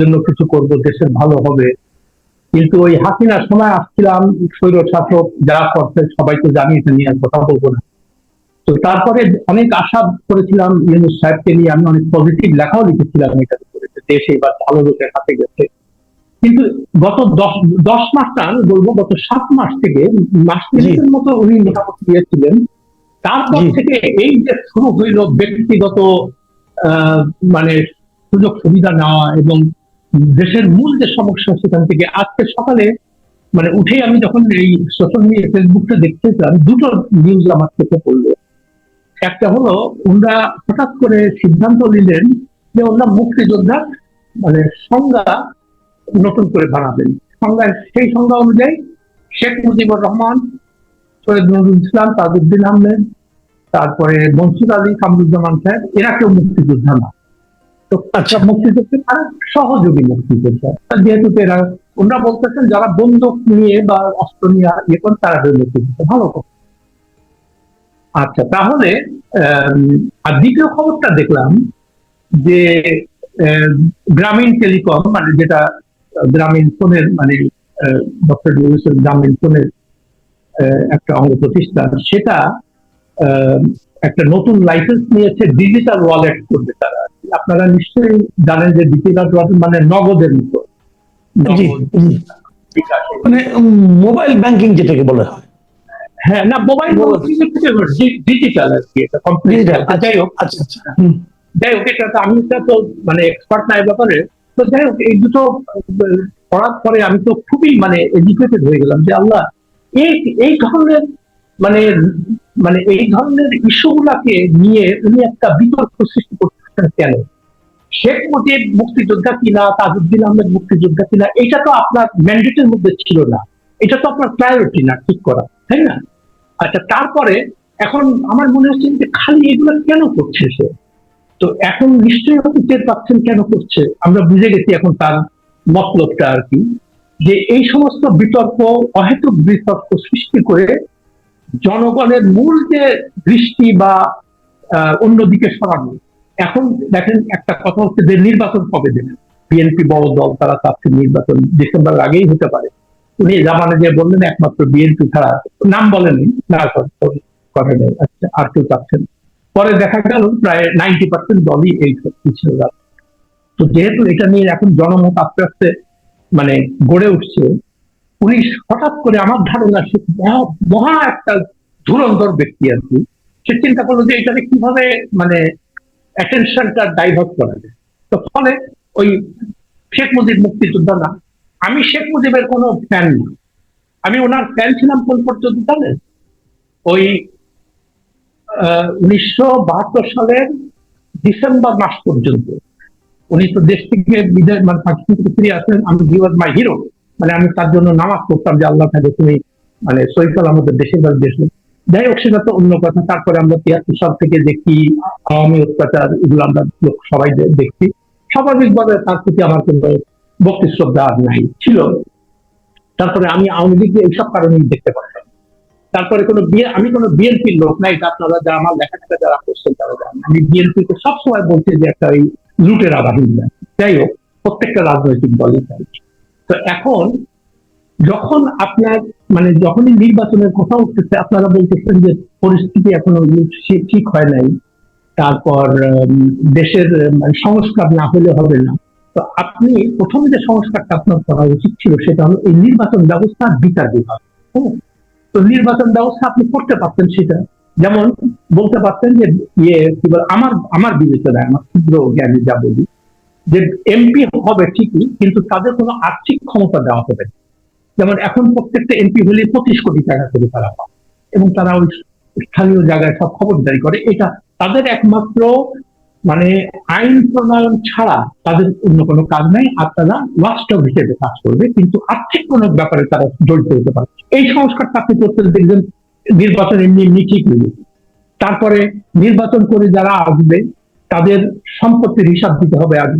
জন্য কিছু করব দেশের ভালো হবে। কিন্তু ওই হাসিনার সময় আসছিলাম স্বৈর শাসক যারা করছে সবাই তো জানি এটা নিয়ে কথা বলব না। তো তারপরে অনেক আশা করেছিলাম ইউনুস সাহেবকে নিয়ে আমি অনেক পজিটিভ লেখাও লিখেছিলাম এটা যে দেশ এবার ভালো লোকের হাতে গেছে। কিন্তু গত দশ দশ মাস না আমি বলব গত সাত মাস থেকে মাস তিনেকের মতো উনি মোটামুটি দিয়েছিলেন। তারপর। থেকে এই যে শুরু হইল ব্যক্তিগত আহ, মানে সুযোগ সুবিধা নেওয়া এবং দেশের মূল যে সমস্যা সেখান থেকে আজকে সকালে মানে উঠে আমি যখন এই সোশ্যাল মিডিয়া ফেসবুকটা দেখতেছিলাম, দুটো নিউজ আমার চোখে পড়ল। একটা হলো ওনারা হঠাৎ করে সিদ্ধান্ত নিলেন যে ওনারা মুক্তিযোদ্ধা মানে সংজ্ঞা নতুন করে বানাবেন। সংজ্ঞা সেই সংজ্ঞা অনুযায়ী শেখ মুজিবুর রহমান সৈয়দ নজরুল ইসলাম, তাজউদ্দিন আহমেদ, তারপরে মনসুর আলী কামরুজ্জামান সাহেব, এরা কেউ মুক্তিযোদ্ধা না। তো মুক্তিযোদ্ধা তারা সহযোগী মুক্তিযোদ্ধা। যেহেতু এরা, ওনারা বলতেছেন যারা বন্দুক নিয়ে বা অস্ত্র নিয়ে ইয়ে করেন, তারা হয়ে মুক্তিযোদ্ধা ভালো কথা আচ্ছা তাহলে আর দ্বিতীয় খবরটা দেখলাম যে গ্রামীণ টেলিকম মানে যেটা গ্রামীণ ফোনের মানে ডক্টর গ্রামীণ ফোনের একটা অঙ্গ প্রতিষ্ঠান সেটা একটা নতুন লাইসেন্স নিয়েছে ডিজিটাল ওয়ালেট করবে তারা আপনারা নিশ্চয়ই জানেন যে ডিজিটাল ওয়ালেট মানে নগদের মতো। মানে মোবাইল ব্যাংকিং যেটাকে বলা হয়। হ্যাঁ না মোবাইল ডিজিটাল আর কি এটা কমপ্লিট যাই হোক। আচ্ছা আচ্ছা। যাই হোক এটা তো আমি তো মানে এক্সপার্ট না এই ব্যাপারে। তো যাই হোক এই দুটো পড়ার পরে আমি তো খুবই মানে এডুকেটেড হয়ে গেলাম যে আল্লাহ এই এই ধরনের মানে মানে এই ধরনের ইস্যুগুলাকে নিয়ে উনি একটা বিতর্ক সৃষ্টি করতেছেন কেন? শেখ মুজিব মুক্তিযোদ্ধা কিনা, তাজউদ্দিন আহমেদ মুক্তিযোদ্ধা কিনা, এটা তো আপনার ম্যান্ডেটের মধ্যে ছিল না। এটা তো আপনার প্রায়োরিটি না ঠিক করা, তাই না? আচ্ছা তারপরে এখন আমার মনে হচ্ছে যে খালি এগুলো কেন করছে সে? তো এখন নিশ্চয়ই আপনি টের পাচ্ছেন কেন করছে। আমরা বুঝে গেছি এখন তার মতলবটা আর কি। যে এই সমস্ত বিতর্ক, অহেতুক বিতর্ক সৃষ্টি করে জনগণের মূল যে দৃষ্টি বা অন্যদিকে সরানো, এখন দেখেন একটা কথা হচ্ছে যে নির্বাচন কবে দেবেন বিএনপি বড় দল, তারা চাচ্ছে নির্বাচন ডিসেম্বর আগেই হতে পারে। উনি জামানে যে বললেন, একমাত্র বিএনপি ছাড়া নাম বলেননি, না করেন আচ্ছা আর কেউ চাচ্ছেন পরে দেখা গেল প্রায় নাইনটি পার্সেন্ট দলই এই পিছিয়ে গেল তো যেহেতু এটা নিয়ে এখন জনমত আস্তে আস্তে মানে গড়ে উঠছে উনি হঠাৎ করে আমার ধারণা সে মহা- একটা ধুরন্ধর ব্যক্তি আর কি। সে চিন্তা করল যে এটাকে কীভাবে মানে অ্যাটেনশনটা ডাইভার্ট করা যায়। তো ফলে ওই শেখ মুজিব মুক্তিযোদ্ধা না, আমি শেখ মুজিবের কোনো ফ্যান না। আমি ওনার ফ্যান ছিলাম কোন পর্যন্ত জানেন? ওই উনিশশো বাহাত্তর সালের ডিসেম্বর মাস পর্যন্ত। উনি তো দেশ থেকে বিদায় মানে পাকিস্তান থেকে ফিরে আসেন, আমি হি ওয়াজ মাই হিরো মানে আমি তার জন্য নামাজ পড়তাম যে আল্লাহ থাকে তুমি মানে সৈকাল আমাদের দেশের বাড়ি দেশে যাই হোক, সেটা তো অন্য কথা। তারপরে আমরা তিয়াত্তর সাল থেকে দেখি আওয়ামী অত্যাচার, এগুলো আমরা সবাই দেখছি। স্বাভাবিকভাবে তার প্রতি আমার কোনো ভক্তি শ্রদ্ধা আর নাই, ছিল। তারপরে আমি আওয়ামী লীগকে এইসব কারণেই দেখতে পারতাম। তারপরে কোনো বিয়ে আমি কোনো বিএনপির লোক নাই আপনারা যারা আমার লেখাটা যারা করছেন তারা জানেন। আমি বিএনপিকে সবসময় বলছি যে একটা ওই লুটেরা বাহিনী। যাই হোক, প্রত্যেকটা রাজনৈতিক দলই তাই। তো এখন যখন আপনার মানে যখনই নির্বাচনের কথা উঠতেছে, আপনারা বলতেছেন যে পরিস্থিতি এখনও ঠিক হয় নাই। তারপর দেশের মানে সংস্কার না হলে হবে না। তো আপনি প্রথমে যে সংস্কারটা আপনার করা উচিত ছিল সেটা হলো এই নির্বাচন ব্যবস্থা বিচার বিভাগ হ্যাঁ? তো নির্বাচন ব্যবস্থা আপনি করতে পারতেন সেটা। যেমন বলতে পারতেন যে ইয়ে কি আমার আমার বিবেচনায়, আমার ক্ষুদ্র জ্ঞানী যা বলি যে এমপি হবে ঠিকই, কিন্তু তাদের কোনো আর্থিক ক্ষমতা দেওয়া হবে যেমন এখন প্রত্যেকটা এমপি হলে পঁচিশ কোটি টাকা করে তারা পায়। এবং তারা ওই স্থানীয় জায়গায় সব খবরদারি করে। এটা তাদের একমাত্র মানে আইন প্রণয়ন ছাড়া তাদের অন্য কোনো কাজ নাই, আর তারা ওয়াস্টক হিসেবে কাজ করবে, কিন্তু আর্থিক কোনো ব্যাপারে তারা জড়িত হতে পারে এই সংস্কারটা আপনি করতে দেখবেন, নির্বাচন এমনি এমনি ঠিক হয়ে তারপরে নির্বাচন করে যারা আসবে, তাদের সম্পত্তির হিসাব দিতে হবে আগে।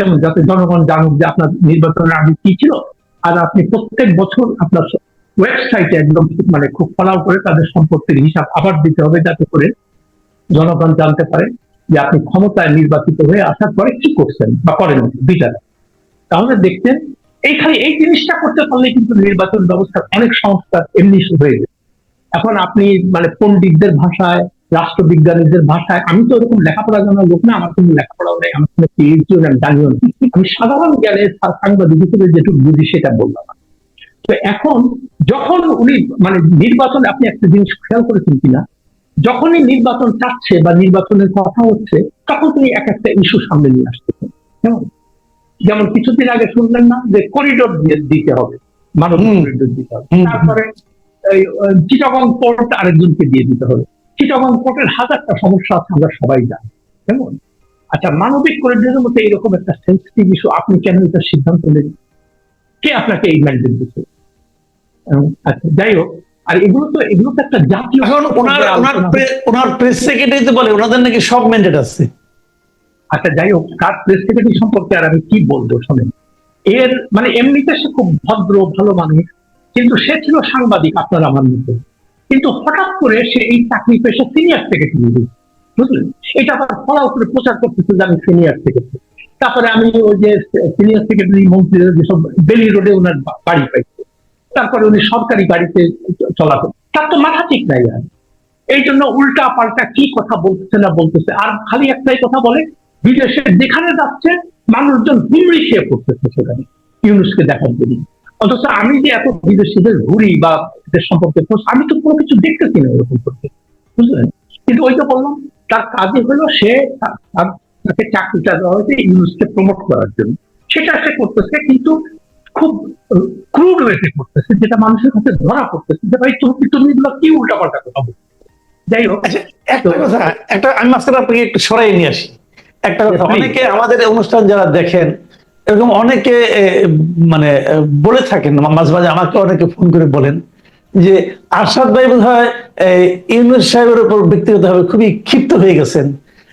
যেমন যাতে জনগণ জানুক যে আপনার নির্বাচনের আগে কি ছিল, আর আপনি প্রত্যেক বছর আপনার ওয়েবসাইটে একদম মানে খুব ফলাও করে তাদের সম্পত্তির হিসাব আবার দিতে হবে যাতে করে জনগণ জানতে পারে যে আপনি ক্ষমতায় নির্বাচিত হয়ে আসার পরে কি করছেন বা করেন দুইটা তাহলে দেখতেন এই খালি এই জিনিসটা করতে পারলে কিন্তু নির্বাচন ব্যবস্থার অনেক সংস্কার এমনি হয়ে যায়। এখন আপনি মানে পণ্ডিতদের ভাষায় রাষ্ট্রবিজ্ঞানীদের ভাষায় আমি তো ওরকম লেখাপড়া জানার লোক না আমার কোনো লেখাপড়াও নেই আমার কোনো পিএইচডিও নেই আমি জানিও না। আমি সাধারণ জ্ঞানে সাংবাদিক হিসেবে যেটুকু বুঝি সেটা বললাম তো এখন যখন উনি মানে নির্বাচন আপনি একটা জিনিস খেয়াল করেছেন কিনা? যখনই নির্বাচন চাচ্ছে বা নির্বাচনের কথা হচ্ছে তখন তিনি এক একটা ইস্যু সামনে নিয়ে আসতেছেন। কেমন? যেমন কিছুদিন আগে শুনলেন না যে করিডোর দিতে হবে মানব করিডোর দিতে হবে। তারপরে চিটাগং পোর্ট আরেকজনকে দিয়ে দিতে হবে। চিটাগং পোর্টের হাজারটা সমস্যা আছে আমরা সবাই জানি। কেমন? আচ্ছা মানবিক করিডোরের মধ্যে এরকম একটা সেন্সিটিভ ইস্যু আপনি কেন এটা সিদ্ধান্ত নেন কে আপনাকে এই ম্যান্ডেট দিচ্ছে আচ্ছা যাই হোক আর এগুলো তো এগুলো তো একটা জাতীয় এখন ওনার ওনার ওনার প্রেস সেক্রেটারি তো বলে ওনাদের নাকি সব ম্যান্ডেট আছে। আচ্ছা যাই হোক তার প্রেস সেক্রেটারি সম্পর্কে আর আমি কি বলব শোনেন। এর মানে এমনিতে সে খুব ভদ্র ভালো মানুষ কিন্তু সে ছিল সাংবাদিক আপনার আমার মতো কিন্তু হঠাৎ করে সে এই চাকরি পেশা সিনিয়র সেক্রেটারি বুঝলেন? এটা আবার ফলাও করে প্রচার করতেছে যে আমি সিনিয়র সেক্রেটারি তারপরে আমি ওই যে সিনিয়র সেক্রেটারি মন্ত্রীরা যেসব বেলি রোডে ওনার বাড়ি পাইছে। তারপরে উনি সরকারি গাড়িতে চলাফেরা তার তো মাথা ঠিক নাই আর। এই জন্য উল্টা পাল্টা কি কথা বলতেছে না বলতেছে। আর খালি একটাই কথা বলে, বিদেশে যেখানে যাচ্ছে, মানুষজন হুমড়ি খেয়ে পড়তেছে সেখানে। ইউনুসকে দেখার জন্য। অথচ আমি যে এত বিদেশিদের ঘুরি বা এদের সম্পর্কে আমি তো কোনো কিছু দেখতেছি না এরকম করতে। বুঝলেন? কিন্তু ওই তো বললাম তার কাজই হলো সে তাকে চাকরিটা দেওয়া হয়েছে ইউনুসকে প্রমোট করার জন্য। সেটা সে করতেছে কিন্তু খুব ক্রুড ওয়েতে করতেছে যেটা মানুষের কাছে ধরা পড়তেছে যে ভাই তুমি তুমি এগুলো কি উল্টাপাল্টা কথা বলছো? যাই হোক আচ্ছা একটা কথা একটা আমি মাঝখানে আপনাকে একটু সরাই নিয়ে আসি। একটা কথা অনেকে আমাদের অনুষ্ঠান যারা দেখেন এরকম অনেকে মানে বলে থাকেন মাঝে মাঝে আমাকে অনেকে ফোন করে বলেন যে, আরশাদ ভাই বোধ হয় ইউনুস সাহেবের উপর ব্যক্তিগতভাবে খুবই ক্ষিপ্ত হয়ে গেছেন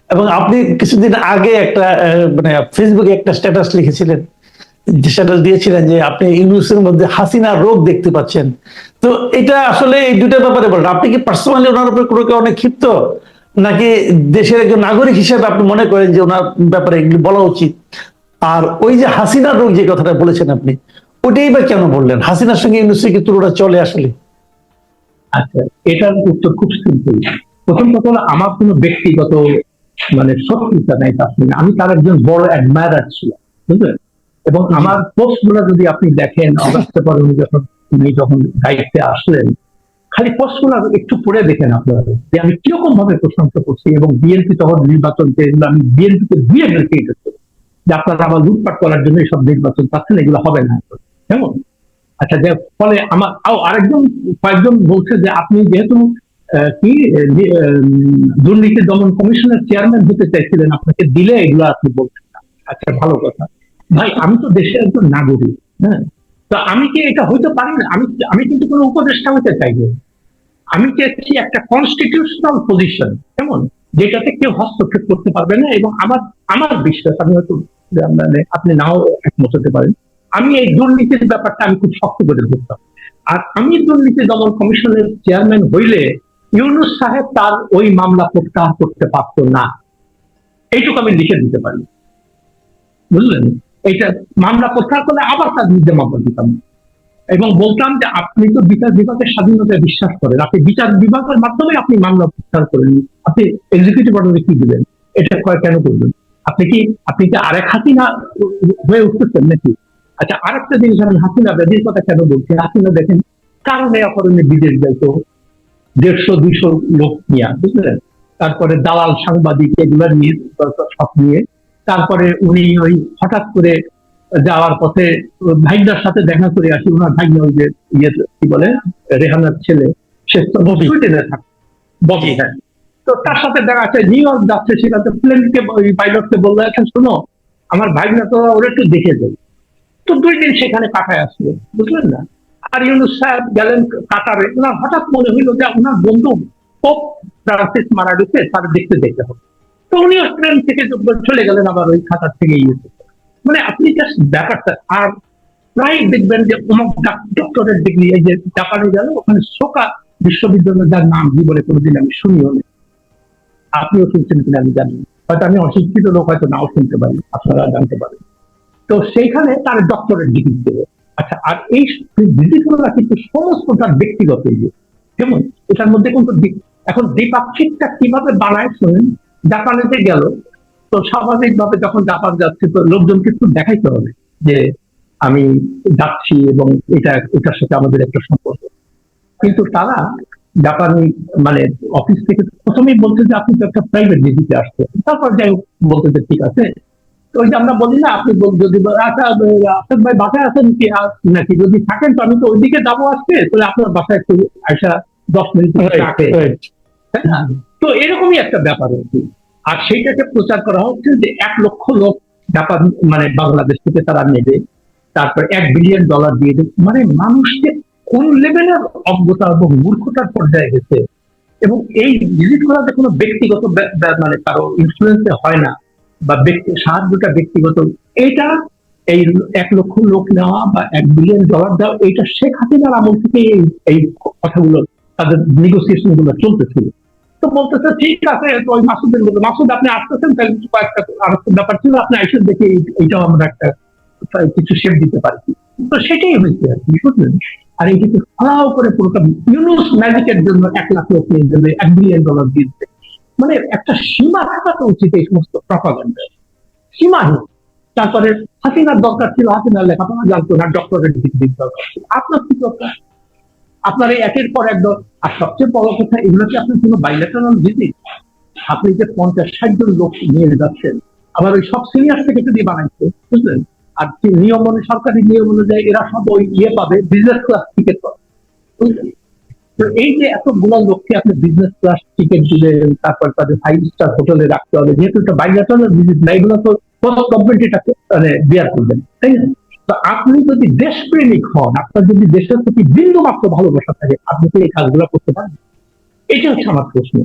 এবং আপনি কিছুদিন আগে একটা মানে ফেসবুকে একটা স্ট্যাটাস লিখেছিলেন, যে স্ট্যাটাস দিয়েছিলেন যে, আপনি ইউনুসের মধ্যে হাসিনা রোগ দেখতে পাচ্ছেন। তো এটা আসলে এই দুটা ব্যাপারে বলেন, আপনি কি পার্সোনালি ওনার উপর কোনো অনেক ক্ষিপ্ত? নাকি দেশের একজন নাগরিক হিসেবে আপনি মনে করেন যে, ওনার ব্যাপারে এগুলি বলা উচিত? আর ওই যে হাসিনার রোগ যে কথাটা বলেছেন আপনি ওটাই বা কেন বললেন? হাসিনার সঙ্গে ইউনুসের কি তুলনা চলে আসলে? আচ্ছা এটার উত্তর খুব সিম্পল প্রথম কথা হলো আমার কোনো ব্যক্তিগত মানে শত্রুতা নাই তার সঙ্গে আমি তার একজন বড় অ্যাডমায়ারার ছিলাম বুঝলেন? এবং আমার পোস্টগুলো যদি আপনি দেখেন অগস্টে পরে উনি যখন উনি যখন দায়িত্বে আসলেন খালি পোস্টগুলো একটু পড়ে দেখেন আপনারা যে আমি কীরকম ভাবে প্রশংসা করছি এবং বিএনপি তখন নির্বাচন আমি বিএনপিকে দিয়ে ফেলতে যে আপনারা আবার লুটপাট করার জন্য সব নির্বাচন পাচ্ছেন, এগুলো হবে না। কেমন? আচ্ছা যে ফলে আমার আরেকজন, কয়েকজন বলছে যে আপনি যেহেতু কি দুর্নীতি দমন কমিশনের চেয়ারম্যান হতে চাইছিলেন, আপনাকে দিলে এগুলো আপনি বলছেন না। আচ্ছা ভালো কথা। ভাই, আমি তো দেশের একজন নাগরিক হ্যাঁ? তো আমি কি এটা হইতে পারি না? আমি আমি কিন্তু কোনো উপদেষ্টা হতে চাইনি আমি চেয়েছি একটা কনস্টিটিউশনাল পজিশন কেমন? যেটাতে কেউ হস্তক্ষেপ করতে পারবে না এবং আমার আমার বিশ্বাস, আমি হয়তো মানে আপনি নাও একমত হতে পারেন, আমি এই দুর্নীতির ব্যাপারটা আমি খুব শক্ত করে ধরতাম। আর আমি দুর্নীতি দমন কমিশনের চেয়ারম্যান হইলে ইউনুস সাহেব তার ওই মামলা প্রত্যাহার করতে পারতো না। এইটুকু আমি লিখে দিতে পারি। বুঝলেন? এইটা মামলা প্রত্যাহার করলে আবার তার বিরুদ্ধে মামলা দিতাম। এবং বলতাম যে আপনি তো বিচার বিভাগের স্বাধীনতায় বিশ্বাস করেন। আপনি বিচার বিভাগের মাধ্যমে আপনি মামলা প্রত্যাহার করেন। আপনি এক্সিকিউটিভ অর্ডারে কি দিবেন? এটা কেন করবেন? আপনি কি আপনি কি আরেক হাসিনা হয়ে উঠতেছেন নাকি? আচ্ছা আরেকটা জিনিস আমি হাসিনা ব্যাধির কথা কেন বলছি? হাসিনা দেখেন, কারণে অপরণে বিদেশ যাইতো। দেড়শো, দুইশো লোক নিয়ে, বুঝলেন? তারপরে দালাল সাংবাদিক এগুলো নিয়ে সব নিয়ে, তারপরে উনি ওই হঠাৎ করে যাওয়ার পথে ভাইনার সাথে দেখা করে আসি। ওনার ওই যে ইয়ে কি বলে? রেহানার ছেলে। সে তো। সুইডেনে থাকে। ববি হ্যাঁ। তো তার সাথে দেখা যাচ্ছে নিউ ইয়র্ক যাচ্ছে সেখানে প্লেনকে ওই পাইলটকে বলল এখন শোনো আমার ভাইনা তো ওরা একটু দেখে যাই। তো দুই দিন সেখানে কাটায় আসলো। বুঝলেন না? আর ইউনুস সাহেব গেলেন কাতারে। ওনার হঠাৎ মনে হইল যে ওনার বন্ধু পোপ ফ্রান্সিস মারা গেছে তার দেখতে দেখতে হবে। তো উনিও ট্রেন থেকে চলে গেলেন আবার ওই খাতার থেকে ইয়ে করতে। মানে আপনি জাস্ট ব্যাপারটা, আর প্রায় দেখবেন যে অমুক ডক্টরের ডিগ্রি এই যে জাপানে গেল, ওখানে সোকা বিশ্ববিদ্যালয় যার নাম জীবনে কোনোদিন আমি শুনিও না। আপনিও শুনছেন কিনা আমি জানি হয়তো আমি অশিক্ষিত লোক, হয়তো নাও শুনতে পারি, আপনারা জানতে পারেন। তো সেইখানে তার ডক্টরেট ডিগ্রি দেবে। আচ্ছা আর এই ডিগ্রিগুলো কিন্তু সমস্ত তার ব্যক্তিগত যেমন এটার মধ্যে কিন্তু এখন দ্বিপাক্ষিকটা কীভাবে বানায় শোনেন? জাপানেতে গেল তো স্বাভাবিকভাবে যখন জাপান যাচ্ছে তো লোকজন কিন্তু দেখাইতে হবে যে আমি যাচ্ছি এবং এটা এটার সাথে আমাদের একটা সম্পর্ক। কিন্তু তারা জাপানি মানে অফিস থেকে প্রথমেই বলছে যে আপনি তো একটা প্রাইভেট ভিজিটে আসছেন। তারপর যাই হোক বলতে যে ঠিক আছে। তো ওই যে আমরা বলি না আপনি যদি আচ্ছা আপনার ভাই বাসায় আছেন কি? নাকি যদি থাকেন তো আমি তো ওইদিকে যাব আজকে তাহলে আপনার বাসায় একটু আসা দশ মিনিট? তো এরকমই একটা ব্যাপার হচ্ছে। আর সেইটাকে প্রচার করা হচ্ছে যে এক লক্ষ লোক জাপান মানে বাংলাদেশ থেকে তারা নেবে। তারপর এক বিলিয়ন ডলার দিয়ে দেবে। মানে মানুষকে কোন লেভেলের অজ্ঞতা এবং মূর্খতার পর্যায়ে গেছে? এবং এই ভিজিট করাতে কোনো ব্যক্তিগত ব্যা- ব্যা- মানে কারও ইনফ্লুয়েন্সে হয় না, বা ব্যক্তি, সাহায্যটা ব্যক্তিগত, এটা এই এক লক্ষ লোক নেওয়া বা এক বিলিয়ন ডলার দেওয়া এইটা শেখ হাসিনার আমল থেকে এই কথাগুলো, তাদের নেগোসিয়েশনগুলো চলতেছিল। তো বলতেছে, ঠিক আছে ওই মাসুদের মতো, মাসুদ আপনি আসতেছেন, তাহলে কিছু কয়েকটা আর ব্যাপার ছিল, আপনি আইসেন দেখে এইটাও আমরা একটা কিছু শেপ দিতে পারি। তো সেটাই হয়েছে আর কি, বুঝলেন? আর এই কিন্তু ফলাও করে পুরোটা ইউনুস ম্যাজিকের জন্য এক লাখ লোক নিয়ে যাবে, এক বিলিয়ন ডলার দিয়ে মানে একটা সীমা থাকা তো উচিত এই সমস্ত প্রপাগান্ডা সীমাহীন তারপরে হাসিনার দরকার ছিল, হাসিনার লেখাপড়া জানতো না ডক্টরেট ডিগ্রির দরকার ছিল আপনার কি দরকার? আপনার এই একের পর এক দল আর সবচেয়ে বড় কথা, এগুলো কি আপনার কোনো বাইলেটারাল ভিজিট আপনি যে পঞ্চাশ, ষাট জন লোক নিয়ে যাচ্ছেন, আবার ওই সব সিনিয়র সেক্রেটারি দিয়ে বানাইছে, বুঝলেন? আর নিয়ম সরকারি নিয়ম অনুযায়ী এরা সব ওই ইয়ে পাবে বিজনেস ক্লাস টিকিট পাবে, বুঝলেন? তো এই যে এতগুলো লোককে আপনি বিজনেস ক্লাস টিকিট দিলেন, তারপর তাদের ফাইভ স্টার হোটেলে রাখতে হবে, যেহেতু এটা বাইলেটারাল ভিজিট না, এগুলো তো পোস্ট গভর্নমেন্ট এটাকে মানে বিয়ার করবেন, তাই না? তো আপনি যদি দেশপ্রেমিক হন, আপনার যদি দেশের প্রতি বিন্দু মাত্র ভালোবাসা থাকে, আপনি তো এই কাজগুলো করতে পারেন এটা হচ্ছে আমার প্রশ্ন।